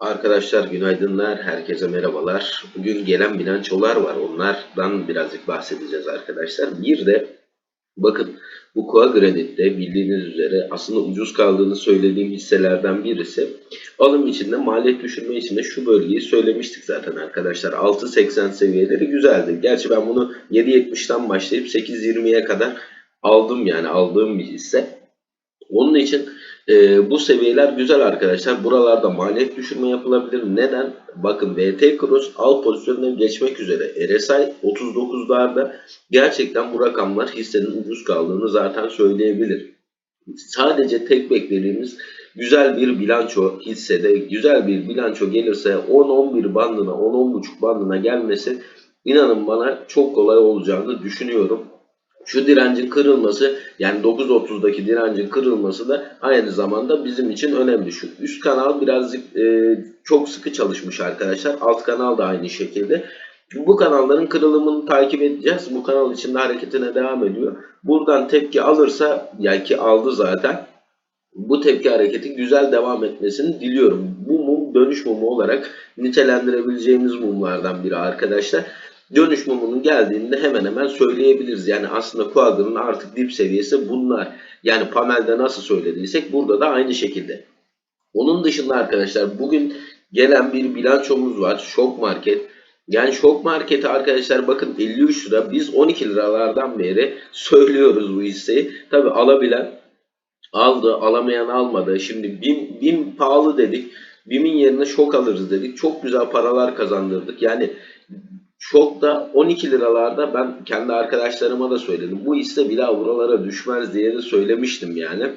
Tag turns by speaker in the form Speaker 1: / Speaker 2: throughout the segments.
Speaker 1: Arkadaşlar günaydınlar, herkese merhabalar. Bugün gelen bilançolar var, onlardan birazcık bahsedeceğiz arkadaşlar. Bir de bakın bu Koa Granit'te bildiğiniz üzere aslında ucuz kaldığını söylediğim hisselerden birisi. Alım içinde, maliyet düşürme içinde şu bölgeyi söylemiştik zaten arkadaşlar. 6.80 seviyeleri güzeldi. Gerçi ben bunu 7.70'ten başlayıp 8.20'ye kadar aldım yani aldığım bir hisse. Onun için e, bu seviyeler güzel arkadaşlar. Buralarda maliyet düşürme yapılabilir. Neden? Bakın VT Cross al pozisyonuna geçmek üzere. RSI 39'larda gerçekten bu rakamlar hissenin ucuz kaldığını zaten söyleyebilir. Sadece tek beklediğimiz güzel bir bilanço hissede güzel bir bilanço gelirse 10-11 bandına 10-10.5 bandına gelmesi inanın bana çok kolay olacağını düşünüyorum şu direncin kırılması yani 9.30'daki direncin kırılması da aynı zamanda bizim için önemli. Şu üst kanal birazcık e, çok sıkı çalışmış arkadaşlar. Alt kanal da aynı şekilde. Bu kanalların kırılımını takip edeceğiz. Bu kanal içinde hareketine devam ediyor. Buradan tepki alırsa yani ki aldı zaten. Bu tepki hareketi güzel devam etmesini diliyorum. Bu mum dönüş mumu olarak nitelendirebileceğimiz mumlardan biri arkadaşlar dönüş mumunun geldiğinde hemen hemen söyleyebiliriz. Yani aslında Quadra'nın artık dip seviyesi bunlar. Yani Pamel'de nasıl söylediysek burada da aynı şekilde. Onun dışında arkadaşlar bugün gelen bir bilançomuz var. Şok Market. Yani şok marketi arkadaşlar bakın 53 lira biz 12 liralardan beri söylüyoruz bu hisseyi. Tabi alabilen aldı alamayan almadı. Şimdi BİM, BİM pahalı dedik. BİM'in yerine şok alırız dedik. Çok güzel paralar kazandırdık. Yani Şokta 12 liralarda ben kendi arkadaşlarıma da söyledim. Bu hisse bir daha buralara düşmez diye de söylemiştim yani.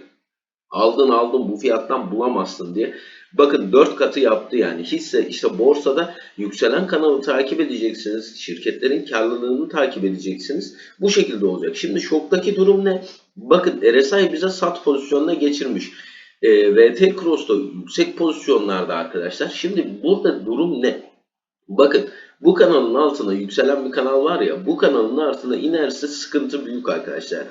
Speaker 1: Aldın aldın bu fiyattan bulamazsın diye. Bakın 4 katı yaptı yani. Hisse işte borsada yükselen kanalı takip edeceksiniz. Şirketlerin karlılığını takip edeceksiniz. Bu şekilde olacak. Şimdi şoktaki durum ne? Bakın RSI bize sat pozisyonuna geçirmiş. E, VT Cross'ta yüksek pozisyonlarda arkadaşlar. Şimdi burada durum ne? Bakın bu kanalın altına yükselen bir kanal var ya bu kanalın altına inerse sıkıntı büyük arkadaşlar.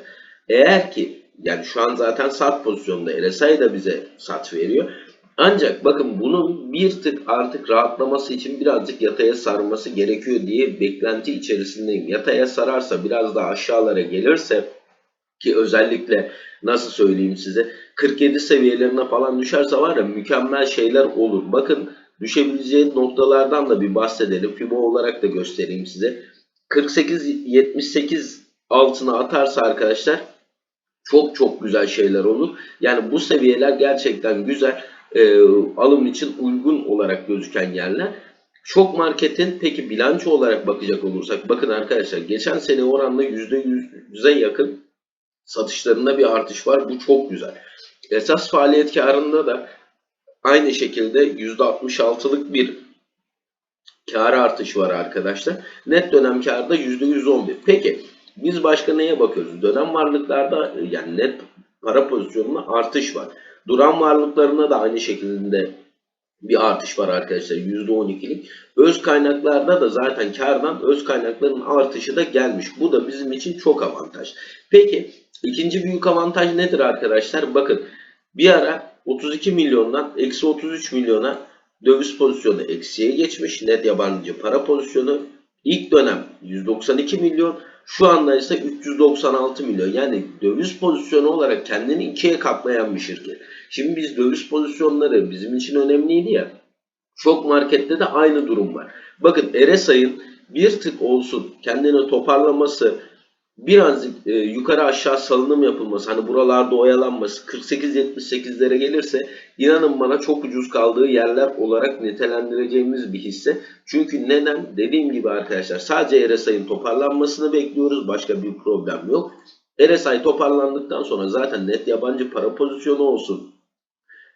Speaker 1: Eğer ki yani şu an zaten sat pozisyonda RSI da bize sat veriyor. Ancak bakın bunun bir tık artık rahatlaması için birazcık yataya sarması gerekiyor diye beklenti içerisindeyim. Yataya sararsa biraz daha aşağılara gelirse ki özellikle nasıl söyleyeyim size 47 seviyelerine falan düşerse var ya mükemmel şeyler olur. Bakın düşebileceği noktalardan da bir bahsedelim. FIBO olarak da göstereyim size. 48-78 altına atarsa arkadaşlar çok çok güzel şeyler olur. Yani bu seviyeler gerçekten güzel. E, alım için uygun olarak gözüken yerler. Şok marketin peki bilanço olarak bakacak olursak bakın arkadaşlar geçen sene oranla %100'e yakın satışlarında bir artış var. Bu çok güzel. Esas faaliyet karında da Aynı şekilde %66'lık bir kar artışı var arkadaşlar. Net dönem karda %111. Peki biz başka neye bakıyoruz? Dönem varlıklarda yani net para pozisyonunda artış var. Duran varlıklarında da aynı şekilde bir artış var arkadaşlar %12'lik. Öz kaynaklarda da zaten kardan öz kaynakların artışı da gelmiş. Bu da bizim için çok avantaj. Peki ikinci büyük avantaj nedir arkadaşlar? Bakın bir ara 32 milyondan eksi 33 milyona döviz pozisyonu eksiye geçmiş. Net yabancı para pozisyonu ilk dönem 192 milyon şu anda ise 396 milyon. Yani döviz pozisyonu olarak kendini ikiye katlayan bir şirket. Şimdi biz döviz pozisyonları bizim için önemliydi ya. Şok markette de aynı durum var. Bakın RSI'ın bir tık olsun kendini toparlaması birazcık e, yukarı aşağı salınım yapılması hani buralarda oyalanması 48-78'lere gelirse inanın bana çok ucuz kaldığı yerler olarak nitelendireceğimiz bir hisse. Çünkü neden? Dediğim gibi arkadaşlar sadece RSI'nin toparlanmasını bekliyoruz. Başka bir problem yok. RSI toparlandıktan sonra zaten net yabancı para pozisyonu olsun.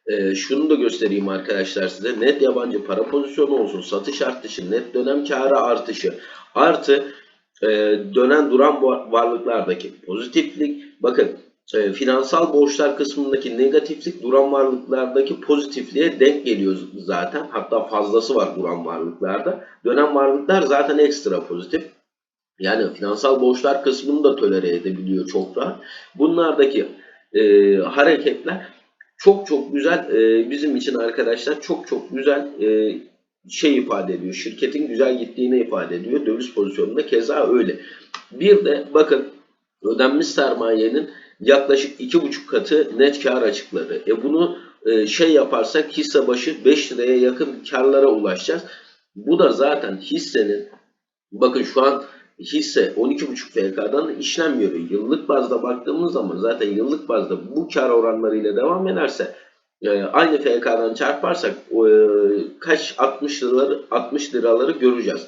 Speaker 1: Ee, şunu da göstereyim arkadaşlar size. Net yabancı para pozisyonu olsun. Satış artışı, net dönem karı artışı. Artı e, dönen duran varlıklardaki pozitiflik bakın e, finansal borçlar kısmındaki negatiflik duran varlıklardaki pozitifliğe denk geliyor zaten. Hatta fazlası var duran varlıklarda. Dönen varlıklar zaten ekstra pozitif. Yani finansal borçlar kısmını da tolere edebiliyor çok rahat. Bunlardaki e, hareketler çok çok güzel e, bizim için arkadaşlar çok çok güzel e, şey ifade ediyor. Şirketin güzel gittiğini ifade ediyor. Döviz pozisyonunda keza öyle. Bir de bakın ödenmiş sermayenin yaklaşık iki buçuk katı net kar açıkladı. E bunu e, şey yaparsak hisse başı 5 liraya yakın karlara ulaşacağız. Bu da zaten hissenin bakın şu an hisse 12,5 FK'dan işlem görüyor. Yıllık bazda baktığımız zaman zaten yıllık bazda bu kar oranlarıyla devam ederse e, aynı FK'dan çarparsak kaç 60 liraları 60 liraları göreceğiz.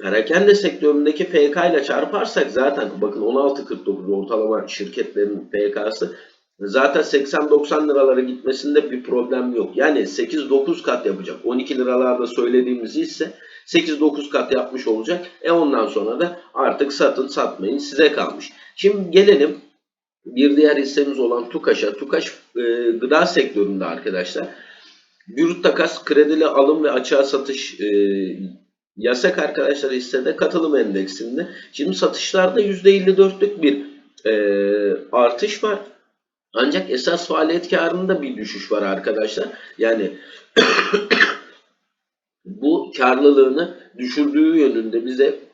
Speaker 1: Perakende sektöründeki FK ile çarparsak zaten bakın 16.49 ortalama şirketlerin FK'sı zaten 80-90 liralara gitmesinde bir problem yok. Yani 8-9 kat yapacak. 12 liralarda söylediğimiz ise 8-9 kat yapmış olacak. E ondan sonra da artık satın satmayın size kalmış. Şimdi gelelim bir diğer hissemiz olan TUKAŞ'a. TUKAŞ e, gıda sektöründe arkadaşlar. Brüt takas, kredili alım ve açığa satış e, yasak arkadaşlar hissede katılım endeksinde. Şimdi satışlarda %54'lük bir e, artış var. Ancak esas faaliyet karında bir düşüş var arkadaşlar. Yani bu karlılığını düşürdüğü yönünde bize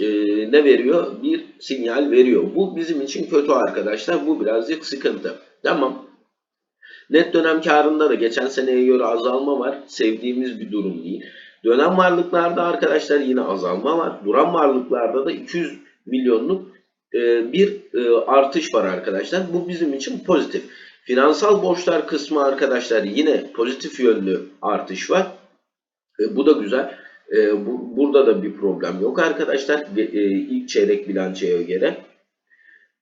Speaker 1: e, ne veriyor? Bir sinyal veriyor. Bu bizim için kötü arkadaşlar. Bu birazcık sıkıntı. Tamam. Net dönem karında da geçen seneye göre azalma var. Sevdiğimiz bir durum değil. Dönem varlıklarda arkadaşlar yine azalma var. Duran varlıklarda da 200 milyonluk e, bir e, artış var arkadaşlar. Bu bizim için pozitif. Finansal borçlar kısmı arkadaşlar yine pozitif yönlü artış var. E, bu da güzel. E, bu, burada da bir problem yok arkadaşlar. E, ilk çeyrek bilançoya göre.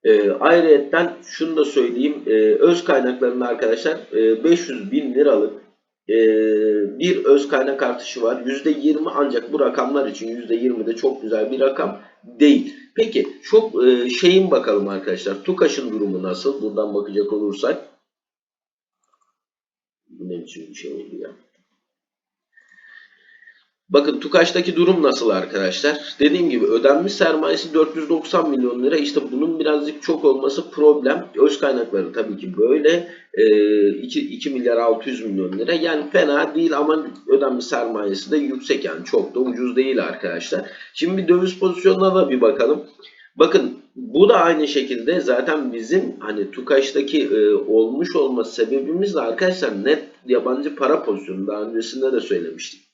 Speaker 1: E, ayrıyetten şunu da söyleyeyim. E, öz kaynaklarında arkadaşlar e, 500 bin liralık e, bir öz kaynak artışı var. %20 ancak bu rakamlar için %20 de çok güzel bir rakam değil. Peki çok e, şeyin bakalım arkadaşlar. TUKAŞ'ın durumu nasıl? Buradan bakacak olursak. Bu ne biçim bir şey oldu ya. Bakın TUKAŞ'taki durum nasıl arkadaşlar? Dediğim gibi ödenmiş sermayesi 490 milyon lira. İşte bunun birazcık çok olması problem. Öz kaynakları tabii ki böyle. E, 2, 2 milyar 600 milyon lira. Yani fena değil ama ödenmiş sermayesi de yüksek yani çok da ucuz değil arkadaşlar. Şimdi bir döviz pozisyonuna da bir bakalım. Bakın bu da aynı şekilde zaten bizim hani TUKAŞ'taki e, olmuş olma sebebimiz de arkadaşlar net yabancı para pozisyonu. Daha öncesinde de söylemiştik.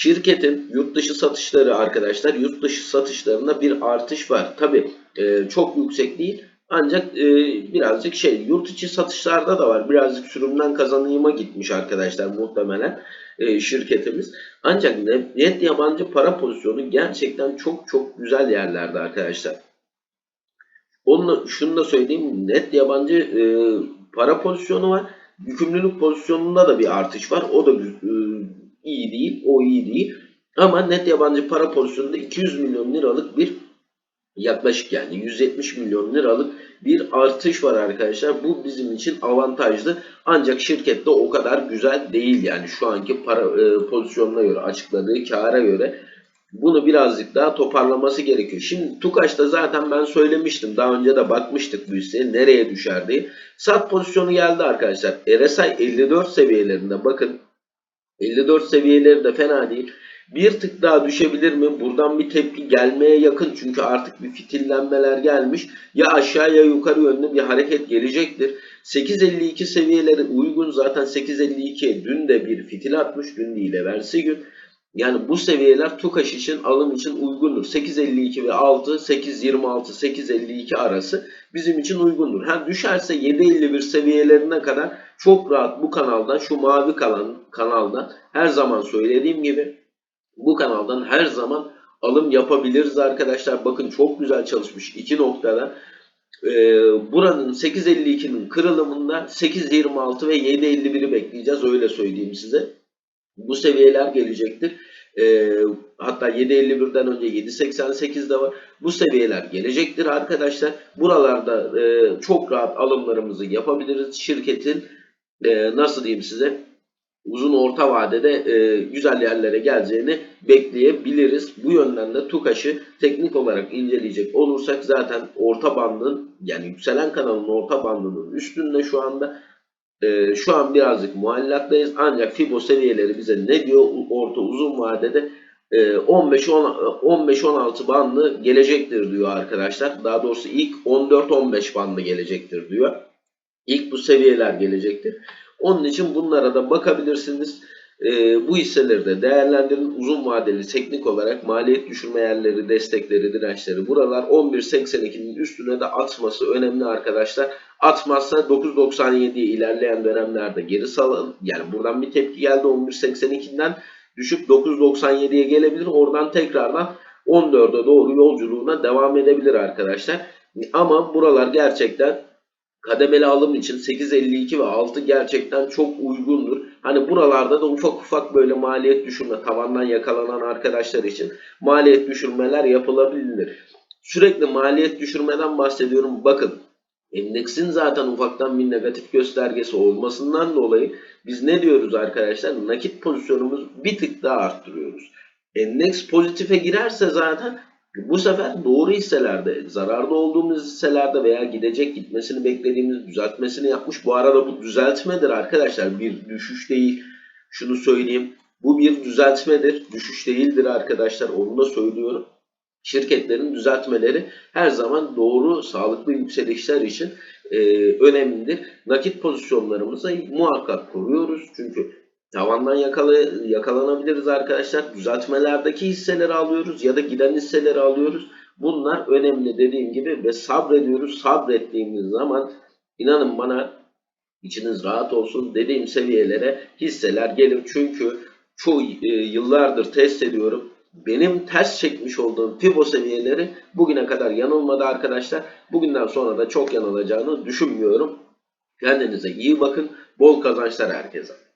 Speaker 1: Şirketin yurt dışı satışları arkadaşlar yurt dışı satışlarında bir artış var. Tabi e, çok yüksek değil ancak e, birazcık şey yurt içi satışlarda da var. Birazcık sürümden kazanıma gitmiş arkadaşlar muhtemelen e, şirketimiz. Ancak net, yabancı para pozisyonu gerçekten çok çok güzel yerlerde arkadaşlar. Onu şunu da söyleyeyim net yabancı e, para pozisyonu var. Yükümlülük pozisyonunda da bir artış var. O da e, iyi değil. O iyi değil. Ama net yabancı para pozisyonunda 200 milyon liralık bir yaklaşık yani 170 milyon liralık bir artış var arkadaşlar. Bu bizim için avantajlı. Ancak şirkette o kadar güzel değil yani şu anki para e, pozisyonuna göre açıkladığı kâra göre bunu birazcık daha toparlaması gerekiyor. Şimdi Tukaş'ta zaten ben söylemiştim. Daha önce de bakmıştık bu hisseye nereye düşerdi. Sat pozisyonu geldi arkadaşlar. RSI 54 seviyelerinde bakın 54 seviyeleri de fena değil. Bir tık daha düşebilir mi? Buradan bir tepki gelmeye yakın. Çünkü artık bir fitillenmeler gelmiş. Ya aşağı ya yukarı yönlü bir hareket gelecektir. 8.52 seviyeleri uygun. Zaten 8.52'ye dün de bir fitil atmış. Dün değil evvelsi gün. Yani bu seviyeler TUKAŞ için alım için uygundur. 8.52 ve 6, 8.26, 8.52 arası bizim için uygundur. Ha düşerse 7.51 seviyelerine kadar çok rahat bu kanaldan şu mavi kalan kanaldan her zaman söylediğim gibi bu kanaldan her zaman alım yapabiliriz arkadaşlar. Bakın çok güzel çalışmış iki noktada. Ee, buranın 8.52'nin kırılımında 8.26 ve 7.51'i bekleyeceğiz öyle söyleyeyim size. Bu seviyeler gelecektir. E, hatta 7.51'den önce 7.88 de var. Bu seviyeler gelecektir arkadaşlar. Buralarda e, çok rahat alımlarımızı yapabiliriz. Şirketin e, nasıl diyeyim size uzun orta vadede e, güzel yerlere geleceğini bekleyebiliriz. Bu yönden de TUKAŞ'ı teknik olarak inceleyecek olursak zaten orta bandın yani yükselen kanalın orta bandının üstünde şu anda Ee, şu an birazcık muallaktayız ancak Fibo seviyeleri bize ne diyor orta uzun vadede e, 15-16 bandı gelecektir diyor arkadaşlar. Daha doğrusu ilk 14-15 bandı gelecektir diyor. İlk bu seviyeler gelecektir. Onun için bunlara da bakabilirsiniz. Ee, bu hisseleri de değerlendirin. Uzun vadeli teknik olarak maliyet düşürme yerleri, destekleri, dirençleri buralar 11.82'nin üstüne de atması önemli arkadaşlar. Atmazsa 9.97'ye ilerleyen dönemlerde geri salın. Yani buradan bir tepki geldi 11.82'den düşüp 9.97'ye gelebilir. Oradan tekrardan 14'e doğru yolculuğuna devam edebilir arkadaşlar. Ama buralar gerçekten kademeli alım için 8.52 ve 6 gerçekten çok uygundur. Hani buralarda da ufak ufak böyle maliyet düşürme tavandan yakalanan arkadaşlar için maliyet düşürmeler yapılabilir. Sürekli maliyet düşürmeden bahsediyorum. Bakın endeksin zaten ufaktan bir negatif göstergesi olmasından dolayı biz ne diyoruz arkadaşlar? Nakit pozisyonumuz bir tık daha arttırıyoruz. Endeks pozitife girerse zaten bu sefer doğru hisselerde, zararda olduğumuz hisselerde veya gidecek gitmesini beklediğimiz düzeltmesini yapmış. Bu arada bu düzeltmedir arkadaşlar. Bir düşüş değil. Şunu söyleyeyim. Bu bir düzeltmedir. Düşüş değildir arkadaşlar. Onu da söylüyorum. Şirketlerin düzeltmeleri her zaman doğru, sağlıklı yükselişler için e, önemlidir. Nakit pozisyonlarımızı muhakkak koruyoruz. Çünkü tavandan yakala, yakalanabiliriz arkadaşlar. Düzeltmelerdeki hisseleri alıyoruz ya da giden hisseleri alıyoruz. Bunlar önemli dediğim gibi ve sabrediyoruz. Sabrettiğimiz zaman inanın bana içiniz rahat olsun dediğim seviyelere hisseler gelir. Çünkü çoğu e, yıllardır test ediyorum. Benim ters çekmiş olduğum Fibo seviyeleri bugüne kadar yanılmadı arkadaşlar. Bugünden sonra da çok yanılacağını düşünmüyorum. Kendinize iyi bakın. Bol kazançlar herkese.